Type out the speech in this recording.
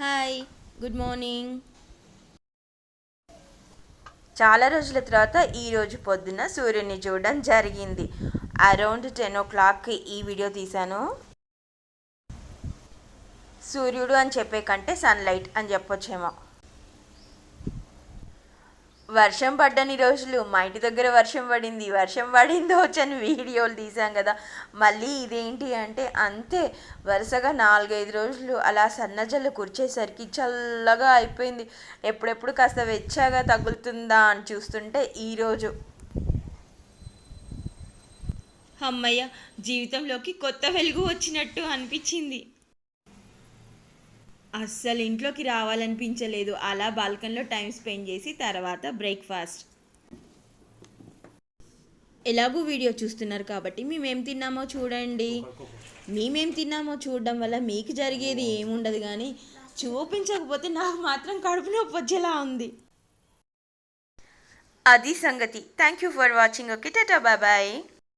Hi good morning చాలా రోజుల తర్వాత ఈరోజు పొద్దున్న సూర్యుని చూడడం జరిగింది. అరౌండ్ టెన్ ఓ క్లాక్కి ఈ వీడియో తీశాను. సూర్యుడు అని చెప్పే కంటే సన్లైట్ అని చెప్పొచ్చేమో. వర్షం పడ్డని రోజులు మా ఇంటి దగ్గర వర్షం పడింది వర్షం పడిందో వచ్చని వీడియోలు తీసాం కదా. మళ్ళీ ఇదేంటి అంటే అంతే. వరుసగా నాలుగైదు రోజులు అలా సన్నజల్లు కురిచేసరికి చల్లగా అయిపోయింది. ఎప్పుడెప్పుడు కాస్త వెచ్చగా తగులుతుందా అని చూస్తుంటే ఈరోజు అమ్మయ్య జీవితంలోకి కొత్త వెలుగు వచ్చినట్టు అనిపించింది. అస్సలు ఇంట్లోకి రావాలనిపించలేదు. అలా బాల్కన్లో టైం స్పెండ్ చేసి తర్వాత బ్రేక్ఫాస్ట్. ఎలాగూ వీడియో చూస్తున్నారు కాబట్టి మేమేం తిన్నామో చూడండి. మేమేం తిన్నామో చూడడం వల్ల మీకు జరిగేది ఏముండదు కానీ చూపించకపోతే నాకు మాత్రం కడుపు నొప్పి వచ్చేలా ఉంది. అది సంగతి. Thank you for watching okay tata bye